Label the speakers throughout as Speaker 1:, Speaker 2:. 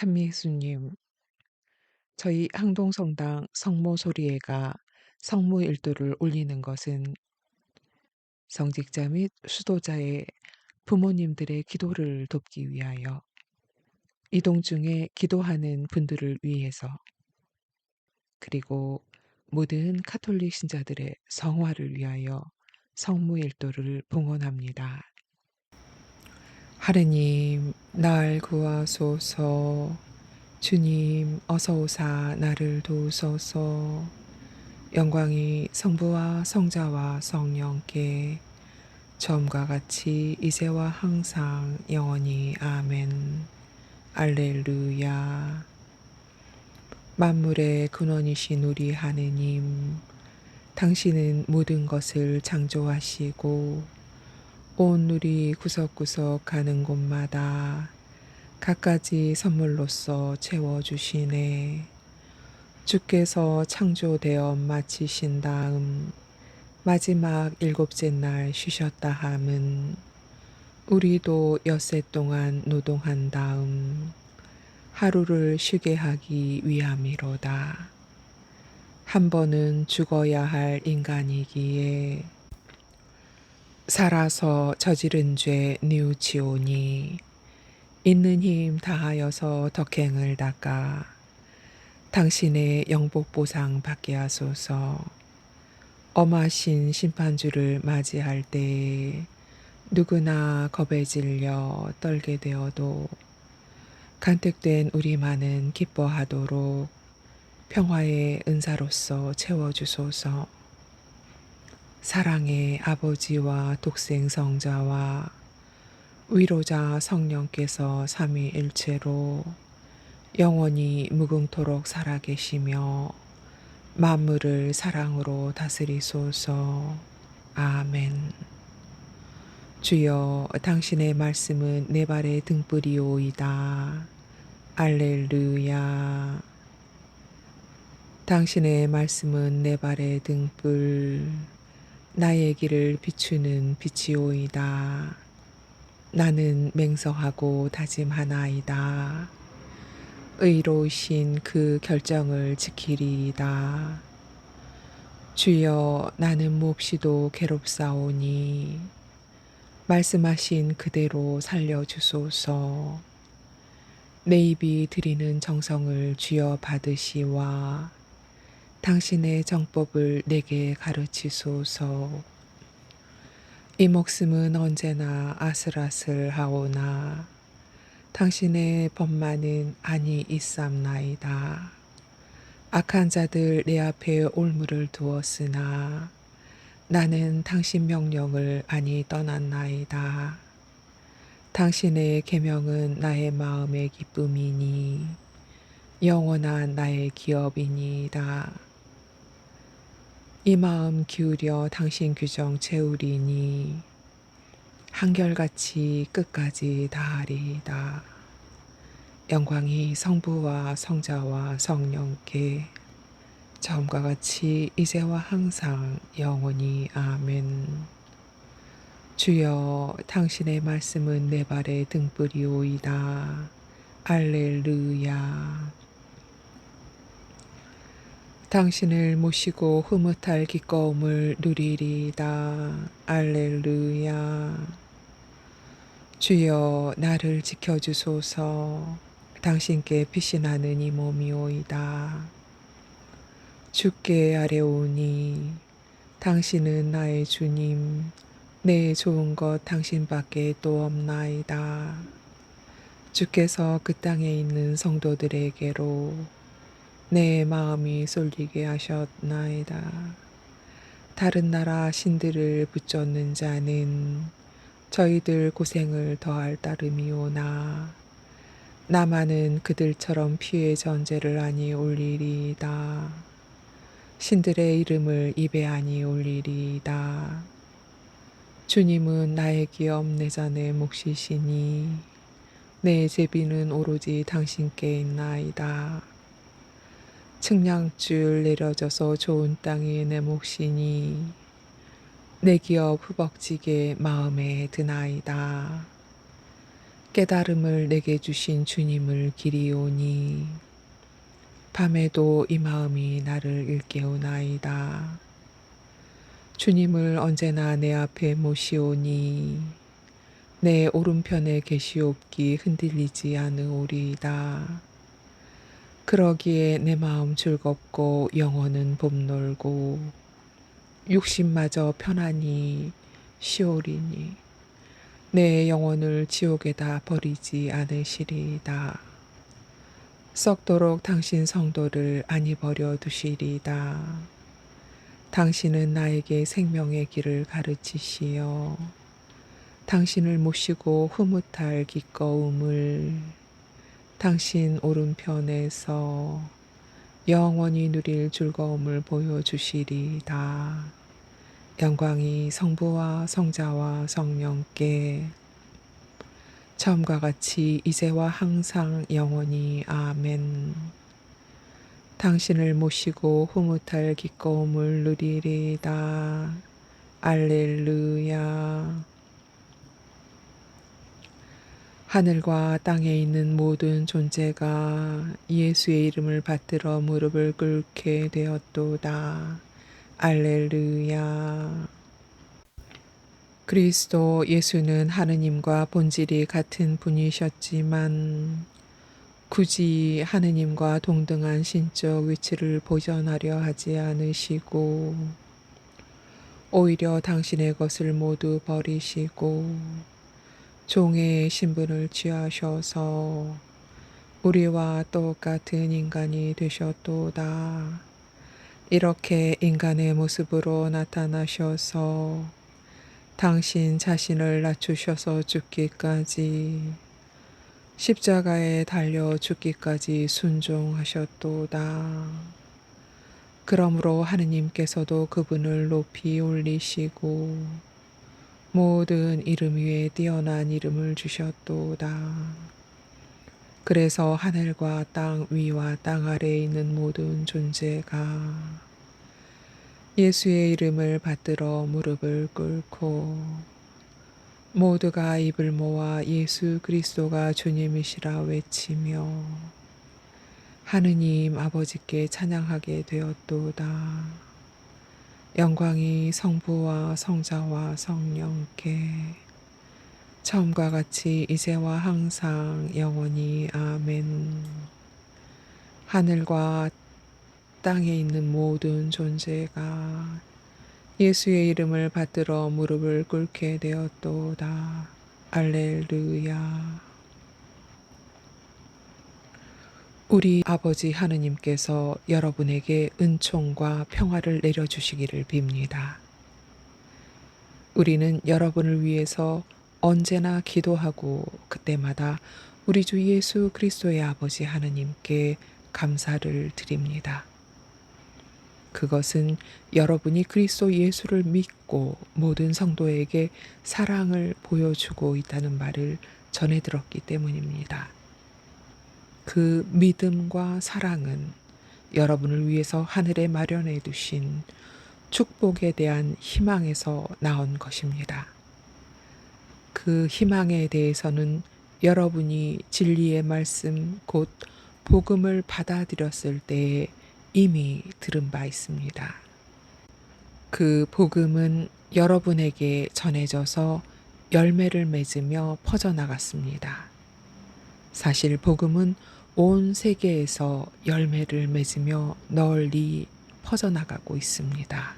Speaker 1: 한미수님, 저희 항동성당 성모 소리회가 성모 일도를 올리는 것은 성직자 및 수도자의 부모님들의 기도를 돕기 위하여 이동 중에 기도하는 분들을 위해서 그리고 모든 카톨릭 신자들의 성화를 위하여 성모 일도를 봉헌합니다. 하느님, 날 구하소서. 주님, 어서 오사 나를 도우소서. 영광이 성부와 성자와 성령께 처음과 같이 이제와 항상 영원히 아멘. 알렐루야. 만물의 근원이신 우리 하느님, 당신은 모든 것을 창조하시고 온 우리 구석구석 가는 곳마다 갖가지 선물로서 채워주시네. 주께서 창조되어 마치신 다음 마지막 일곱째 날 쉬셨다 함은 우리도 엿새 동안 노동한 다음 하루를 쉬게 하기 위함이로다. 한 번은 죽어야 할 인간이기에 살아서 저지른 죄 뉘우치오니 있는 힘 다하여서 덕행을 닦아 당신의 영복 보상 받게 하소서 엄하신 심판주를 맞이할 때 누구나 겁에 질려 떨게 되어도 간택된 우리만은 기뻐하도록 평화의 은사로서 채워주소서. 사랑의 아버지와 독생 성자와 위로자 성령께서 삼위일체로 영원히 무궁토록 살아계시며 만물을 사랑으로 다스리소서. 아멘. 주여 당신의 말씀은 내 발의 등불이오이다. 알렐루야. 당신의 말씀은 내 발의 등불. 나의 길을 비추는 빛이오이다. 나는 맹성하고 다짐하나이다. 의로우신 그 결정을 지키리이다. 주여 나는 몹시도 괴롭사오니 말씀하신 그대로 살려주소서. 내 입이 드리는 정성을 주여 받으시와 당신의 정법을 내게 가르치소서. 이 목숨은 언제나 아슬아슬하오나 당신의 법만은 아니 있삼나이다. 악한 자들 내 앞에 올무를 두었으나 나는 당신 명령을 아니 떠났나이다. 당신의 계명은 나의 마음의 기쁨이니 영원한 나의 기업이니이다. 이 마음 기울여 당신 규정 채우리니 한결같이 끝까지 다하리이다. 영광이 성부와 성자와 성령께 처음과 같이 이제와 항상 영원히 아멘. 주여 당신의 말씀은 내 발의 등불이오이다. 알렐루야. 당신을 모시고 흐뭇할 기꺼움을 누리리이다. 알렐루야. 주여 나를 지켜주소서. 당신께 나는 이 몸이오이다. 주께 아뢰오니 당신은 나의 주님, 내 좋은 것 당신밖에 또 없나이다. 주께서 그 땅에 있는 성도들에게로 내 마음이 쏠리게 하셨나이다. 다른 나라 신들을 붙잡는 자는 저희들 고생을 더할 따름이오나 나만은 그들처럼 피의 전제를 아니 올리리이다. 신들의 이름을 입에 아니 올리리이다. 주님은 나의 기업 내 잔의 몫이시니 내 제비는 오로지 당신께 있나이다. 측량줄 내려져서 좋은 땅이 내 몫이니 내 기업 후벅지게 마음에 드나이다. 깨달음을 내게 주신 주님을 기리오니 밤에도 이 마음이 나를 일깨우나이다. 주님을 언제나 내 앞에 모시오니 내 오른편에 계시옵기 흔들리지 않으오리이다. 그러기에 내 마음 즐겁고 영혼은 봄놀고 육신마저 편안히 쉬오리니 내 영혼을 지옥에다 버리지 않으시리이다. 썩도록 당신 성도를 아니 버려 두시리이다. 당신은 나에게 생명의 길을 가르치시어 당신을 모시고 흐뭇할 기꺼움을 당신 오른편에서 영원히 누릴 즐거움을 보여주시리이다. 영광이 성부와 성자와 성령께 처음과 같이 이제와 항상 영원히 아멘. 당신을 모시고 흐뭇할 기꺼움을 누리리이다. 알렐루야. 하늘과 땅에 있는 모든 존재가 예수의 이름을 받들어 무릎을 꿇게 되었도다. 알렐루야. 그리스도 예수는 하느님과 본질이 같은 분이셨지만 굳이 하느님과 동등한 신적 위치를 보전하려 하지 않으시고 오히려 당신의 것을 모두 버리시고 종의 신분을 취하셔서 우리와 똑같은 인간이 되셨도다. 이렇게 인간의 모습으로 나타나셔서 당신 자신을 낮추셔서 죽기까지 십자가에 달려 죽기까지 순종하셨도다. 그러므로 하느님께서도 그분을 높이 올리시고 모든 이름 위에 뛰어난 이름을 주셨도다. 그래서 하늘과 땅 위와 땅 아래에 있는 모든 존재가 예수의 이름을 받들어 무릎을 꿇고 모두가 입을 모아 예수 그리스도가 주님이시라 외치며 하느님 아버지께 찬양하게 되었도다. 영광이 성부와 성자와 성령께 처음과 같이 이제와 항상 영원히 아멘. 하늘과 땅에 있는 모든 존재가 예수의 이름을 받들어 무릎을 꿇게 되었도다. 알렐루야. 우리 아버지 하느님께서 여러분에게 은총과 평화를 내려주시기를 빕니다. 우리는 여러분을 위해서 언제나 기도하고 그때마다 우리 주 예수 그리스도의 아버지 하느님께 감사를 드립니다. 그것은 여러분이 그리스도 예수를 믿고 모든 성도에게 사랑을 보여주고 있다는 말을 전해 들었기 때문입니다. 그 믿음과 사랑은 여러분을 위해서 하늘에 마련해 두신 축복에 대한 희망에서 나온 것입니다. 그 희망에 대해서는 여러분이 진리의 말씀 곧 복음을 받아들였을 때에 이미 들은 바 있습니다. 그 복음은 여러분에게 전해져서 열매를 맺으며 퍼져나갔습니다. 사실 복음은 온 세계에서 열매를 맺으며 널리 퍼져나가고 있습니다.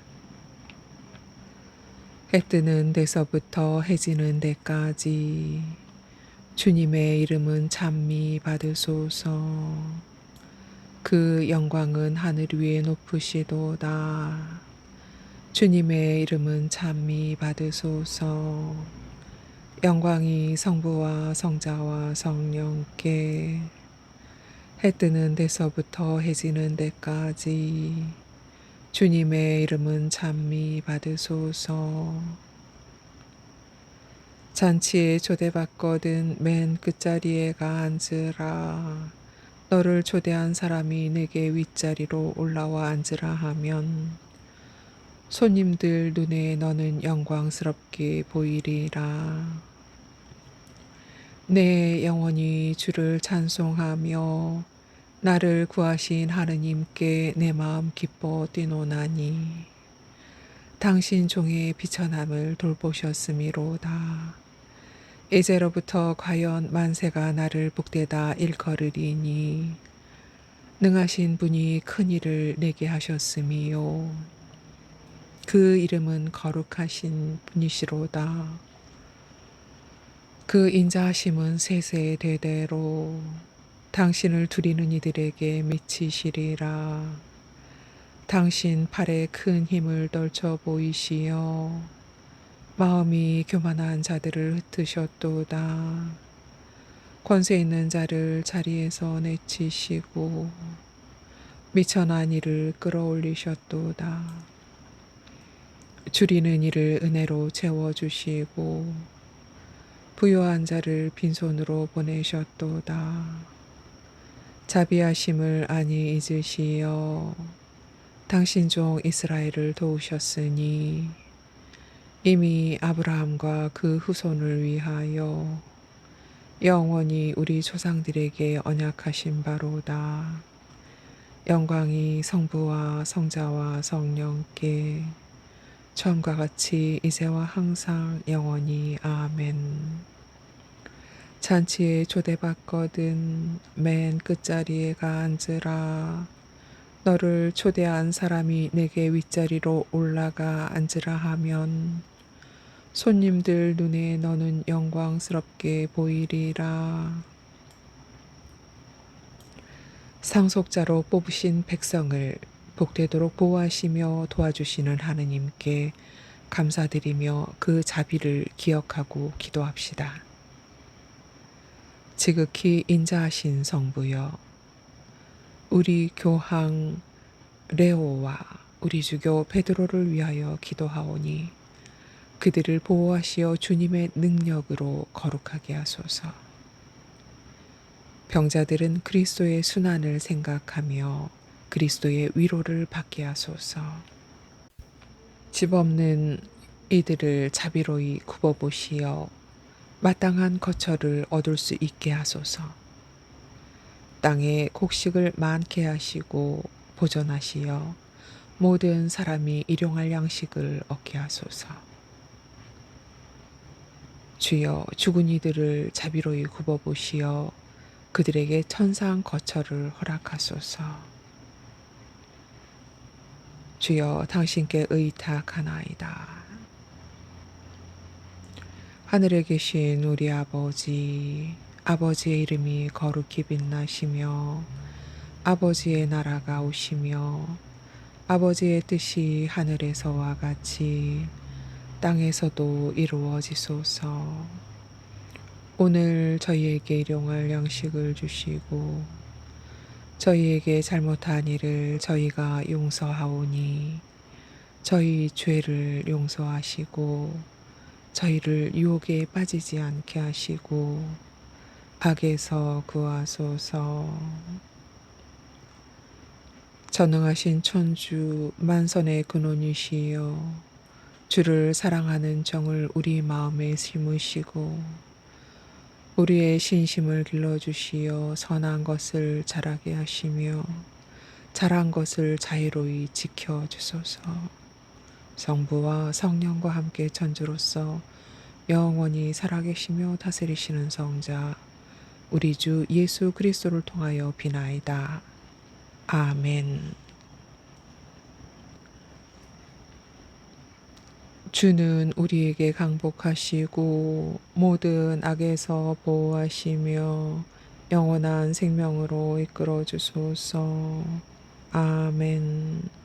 Speaker 1: 해 뜨는 데서부터 해지는 데까지 주님의 이름은 찬미 받으소서. 그 영광은 하늘 위에 높으시도다. 주님의 이름은 찬미 받으소서. 영광이 성부와 성자와 성령께 해 뜨는 데서부터 해지는 데까지 주님의 이름은 찬미 받으소서. 잔치에 초대받거든 맨 끝자리에 가 앉으라. 너를 초대한 사람이 내게 윗자리로 올라와 앉으라 하면 손님들 눈에 너는 영광스럽게 보이리라. 내 영혼이 주를 찬송하며 나를 구하신 하느님께 내 마음 기뻐 뛰노나니 당신 종의 비천함을 돌보셨음이로다. 이제로부터 과연 만세가 나를 복되다 일컬으리니 능하신 분이 큰 일을 내게 하셨음이요 그 이름은 거룩하신 분이시로다. 그 인자하심은 세세 대대로 당신을 두리는 이들에게 미치시리라. 당신 팔에 큰 힘을 떨쳐 보이시어 마음이 교만한 자들을 흩으셨도다. 권세 있는 자를 자리에서 내치시고 미천한 이를 끌어올리셨도다. 줄이는 이를 은혜로 채워주시고 부요한 자를 빈손으로 보내셨도다. 자비하심을 아니 잊으시어 당신 종 이스라엘을 도우셨으니 이미 아브라함과 그 후손을 위하여 영원히 우리 조상들에게 언약하신 바로다. 영광이 성부와 성자와 성령께 처음과 같이 이제와 항상 영원히 아멘. 잔치에 초대받거든 맨 끝자리에 가 앉으라. 너를 초대한 사람이 내게 윗자리로 올라가 앉으라 하면 손님들 눈에 너는 영광스럽게 보이리라. 상속자로 뽑으신 백성을 복되도록 보호하시며 도와주시는 하느님께 감사드리며 그 자비를 기억하고 기도합시다. 지극히 인자하신 성부여, 우리 교황 레오와 우리 주교 베드로를 위하여 기도하오니 그들을 보호하시어 주님의 능력으로 거룩하게 하소서. 병자들은 그리스도의 순환을 생각하며 그리스도의 위로를 받게 하소서. 집 없는 이들을 자비로이 굽어보시어 마땅한 거처를 얻을 수 있게 하소서. 땅에 곡식을 많게 하시고 보존하시어 모든 사람이 일용할 양식을 얻게 하소서. 주여 죽은 이들을 자비로이 굽어보시어 그들에게 천상 거처를 허락하소서. 주여 당신께 의탁하나이다. 하늘에 계신 우리 아버지, 아버지의 이름이 거룩히 빛나시며, 아버지의 나라가 오시며, 아버지의 뜻이 하늘에서와 같이 땅에서도 이루어지소서. 오늘 저희에게 일용할 양식을 주시고, 저희에게 잘못한 일을 저희가 용서하오니, 저희 죄를 용서하시고, 저희를 유혹에 빠지지 않게 하시고 악에서 구하소서. 전능하신 천주 만선의 근원이시여 주를 사랑하는 정을 우리 마음에 심으시고 우리의 신심을 길러주시어 선한 것을 자라게 하시며 잘한 것을 자유로이 지켜주소서. 성부와 성령과 함께 천주로서 영원히 살아계시며 다스리시는 성자 우리 주 예수 그리스도를 통하여 비나이다. 아멘. 주는 우리에게 강복하시고 모든 악에서 보호하시며 영원한 생명으로 이끌어 주소서. 아멘.